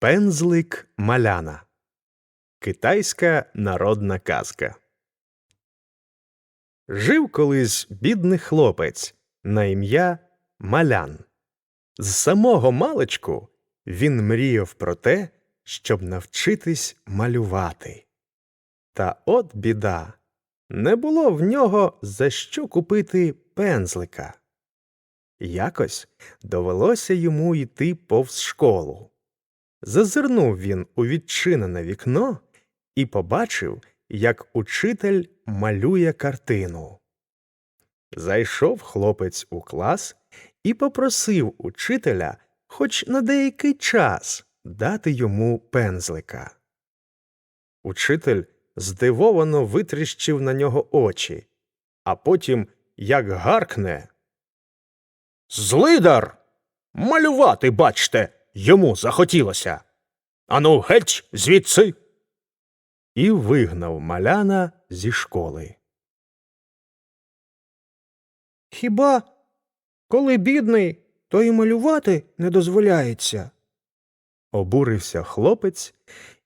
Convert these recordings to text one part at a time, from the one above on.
Пензлик маляна. Китайська народна казка. Жив колись бідний хлопець на ім'я Малян. З самого маличку він мріяв про те, щоб навчитись малювати. Та от біда, не було в нього за що купити пензлика. Якось довелося йому йти повз школу. Зазирнув він у відчинене вікно і побачив, як учитель малює картину. Зайшов хлопець у клас і попросив учителя хоч на деякий час дати йому пензлика. Учитель здивовано витріщив на нього очі, а потім як гаркне. Злидар! Малювати, бачте, йому захотілося. Ану, геть звідси. І вигнав маляна зі школи. Хіба коли бідний, то й малювати не дозволяється. Обурився хлопець,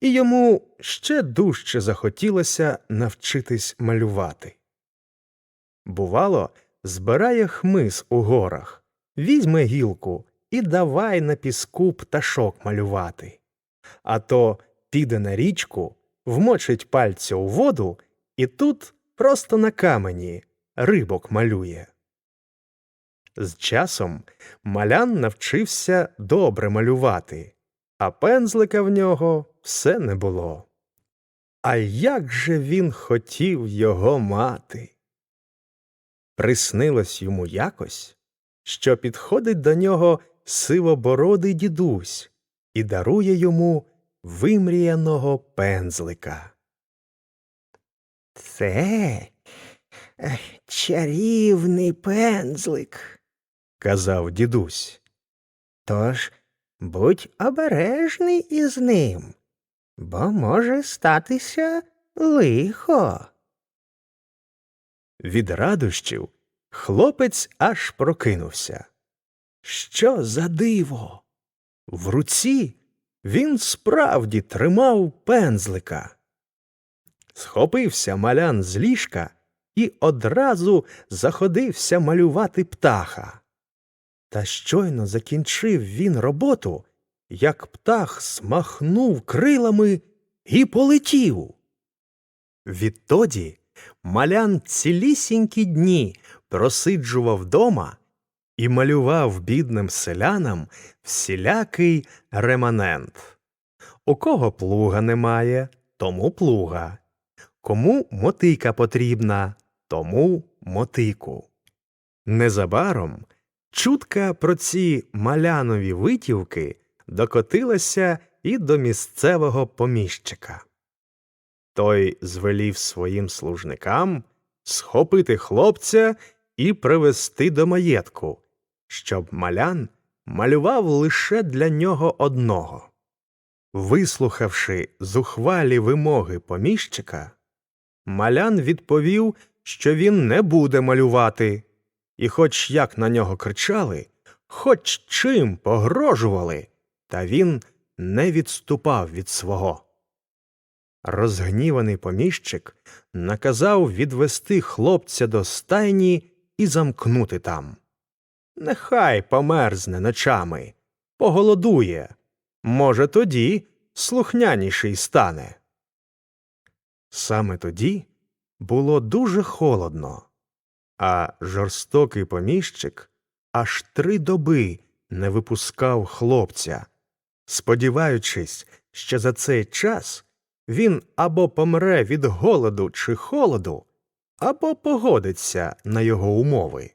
і йому ще дужче захотілося навчитись малювати. Бувало, збирає хмиз у горах, візьме гілку і давай на піску пташок малювати. А то піде на річку, вмочить пальця у воду і тут просто на камені рибок малює. З часом малян навчився добре малювати, а пензлика в нього все не було. А як же він хотів його мати? Приснилось йому якось, що підходить до нього сивобородий дідусь і дарує йому вимріяного пензлика. Це чарівний пензлик. казав дідусь. Тож будь обережний із ним, бо може статися лихо. Від радощів хлопець аж прокинувся. Що за диво? В руці він справді тримав пензлика. Схопився малян з ліжка і одразу заходився малювати птаха. Та щойно закінчив він роботу, як птах смахнув крилами і полетів. Відтоді малян цілісінькі дні просиджував дома і малював бідним селянам всілякий реманент. У кого плуга немає, тому плуга. Кому мотика потрібна, тому мотику. Незабаром чутка про ці малянові витівки докотилася і до місцевого поміщика. Той звелів своїм служникам схопити хлопця і привести до маєтку, щоб малян малював лише для нього одного. Вислухавши зухвалі вимоги поміщика, малян відповів, що він не буде малювати, і хоч як на нього кричали, хоч чим погрожували, та він не відступав від свого. Розгніваний поміщик наказав відвести хлопця до стайні і замкнути там. Нехай померзне ночами, поголодує, може, тоді слухняніший стане. Саме тоді було дуже холодно, а жорстокий поміщик аж три доби не випускав хлопця, сподіваючись, що за цей час він або помре від голоду чи холоду, або погодиться на його умови.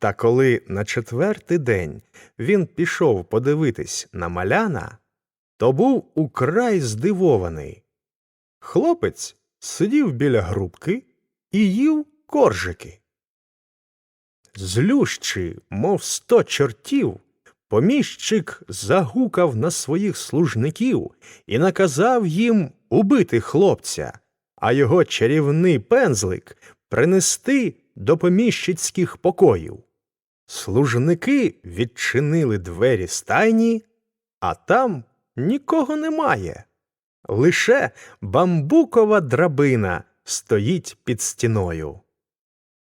Та коли на четвертий день він пішов подивитись на маляна, то був украй здивований. Хлопець сидів біля грубки і їв коржики. Злющий, мов сто чортів, поміщик загукав на своїх служників і наказав їм убити хлопця, а його чарівний пензлик принести до поміщицьких покоїв. Служники відчинили двері стайні, а там нікого немає. Лише бамбукова драбина стоїть під стіною.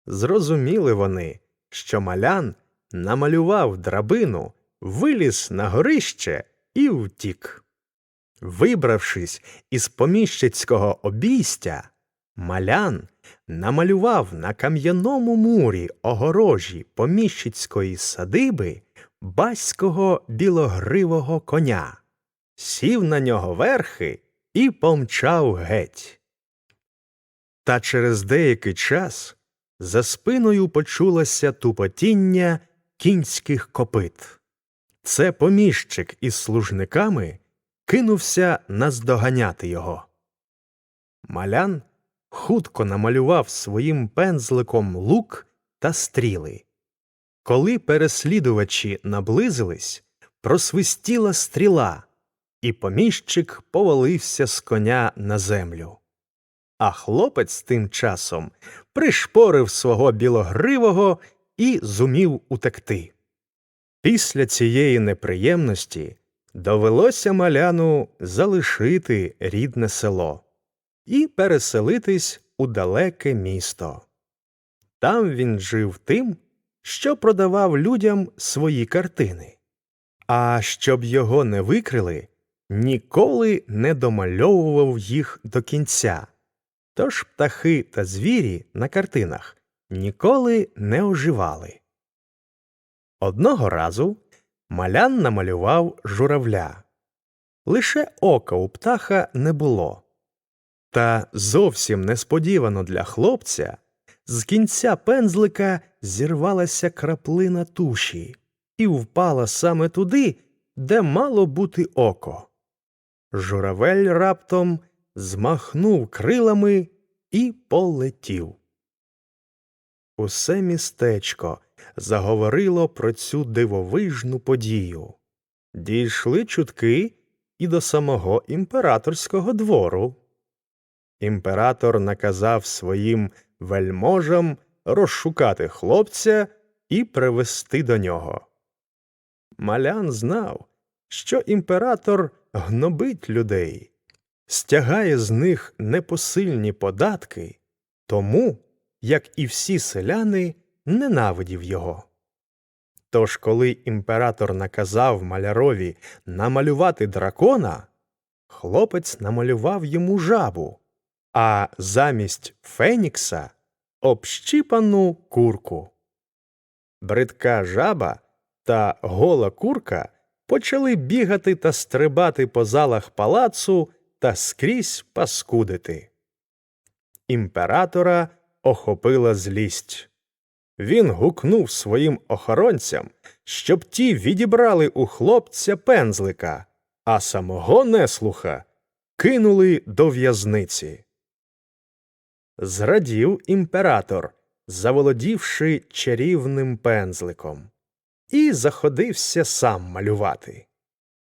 Зрозуміли вони, що малян намалював драбину, виліз на горище і втік. Вибравшись із поміщицького обійстя, малян намалював на кам'яному мурі огорожі поміщицької садиби баського білогривого коня, сів на нього верхи і помчав геть. Та через деякий час за спиною почулося тупотіння кінських копит. Це поміщик із служниками кинувся наздоганяти його. Малян хутко намалював своїм пензликом лук та стріли. Коли переслідувачі наблизились, просвистіла стріла, і поміщик повалився з коня на землю. А хлопець тим часом пришпорив свого білогривого і зумів утекти. Після цієї неприємності довелося маляну залишити рідне село і переселитись у далеке місто. Там він жив тим, що продавав людям свої картини. А щоб його не викрили, ніколи не домальовував їх до кінця. Тож птахи та звірі на картинах ніколи не оживали. Одного разу малян намалював журавля. Лише ока у птаха не було. Та зовсім несподівано для хлопця з кінця пензлика зірвалася краплина туші і впала саме туди, де мало бути око. Журавель раптом змахнув крилами і полетів. Усе містечко заговорило про цю дивовижну подію. Дійшли чутки і до самого імператорського двору. Імператор наказав своїм вельможам розшукати хлопця і привести до нього. Малян знав, що імператор гнобить людей, стягає з них непосильні податки, тому, як і всі селяни, ненавидів його. Тож, коли імператор наказав малярові намалювати дракона, хлопець намалював йому жабу, а замість Фенікса общіпану курку. Бридка жаба та гола курка почали бігати та стрибати по залах палацу та скрізь паскудити. Імператора охопила злість. Він гукнув своїм охоронцям, щоб ті відібрали у хлопця пензлика, а самого неслуха кинули до в'язниці. Зрадів імператор, заволодівши чарівним пензликом, і заходився сам малювати.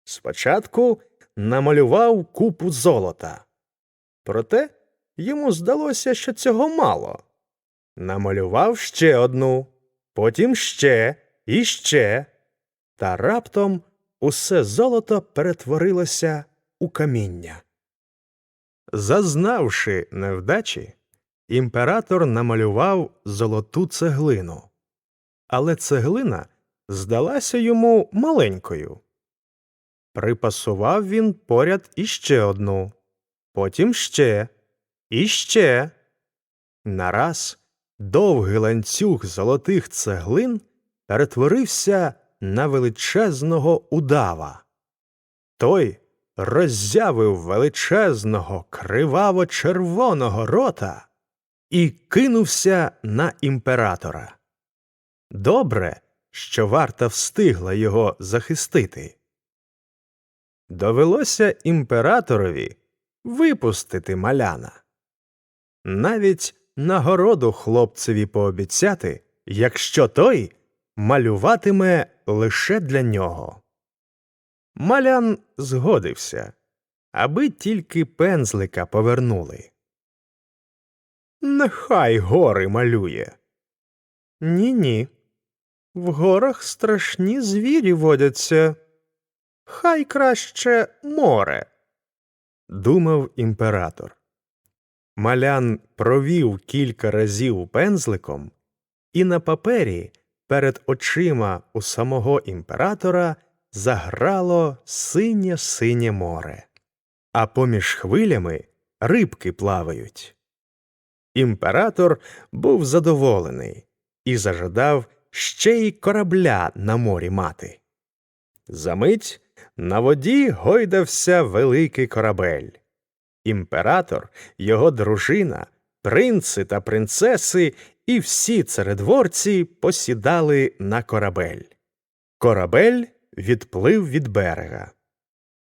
Спочатку намалював купу золота. Проте йому здалося, що цього мало. Намалював ще одну, потім ще і ще, та раптом усе золото перетворилося у каміння. Зазнавши невдачі, імператор намалював золоту цеглину, але цеглина здалася йому маленькою. Припасував він поряд іще одну, потім ще, і ще. Нараз довгий ланцюг золотих цеглин перетворився на величезного удава. Той роззявив величезного криваво червоного рота і кинувся на імператора. Добре, що варта встигла його захистити. Довелося імператорові випустити маляна. Навіть нагороду хлопцеві пообіцяти, якщо той малюватиме лише для нього. Малян згодився, аби тільки пензлика повернули. Нехай гори малює. Ні ні. В горах страшні звірі водяться. Хай краще море. Думав імператор. Малян провів кілька разів пензликом, і на папері перед очима у самого імператора заграло синє синє море, а поміж хвилями рибки плавають. Імператор був задоволений і зажадав ще й корабля на морі мати. Замить на воді гойдався великий корабель. Імператор, його дружина, принци та принцеси і всі царедворці посідали на корабель. Корабель відплив від берега.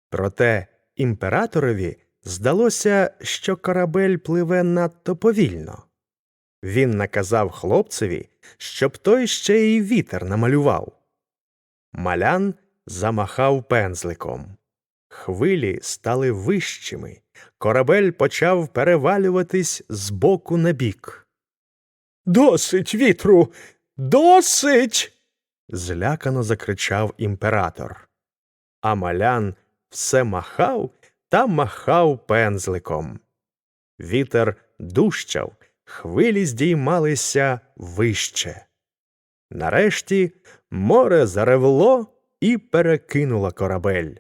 Проте імператорові здалося, що корабель пливе надто повільно. Він наказав хлопцеві, щоб той ще й вітер намалював. Малян замахав пензликом. Хвилі стали вищими, корабель почав перевалюватись з боку на бік. Досить вітру, досить. злякано закричав імператор. А малян все махав та махав пензликом. Вітер дужчав, хвилі здіймалися вище. Нарешті море заревло і перекинуло корабель.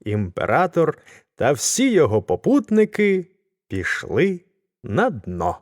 Імператор та всі його попутники пішли на дно.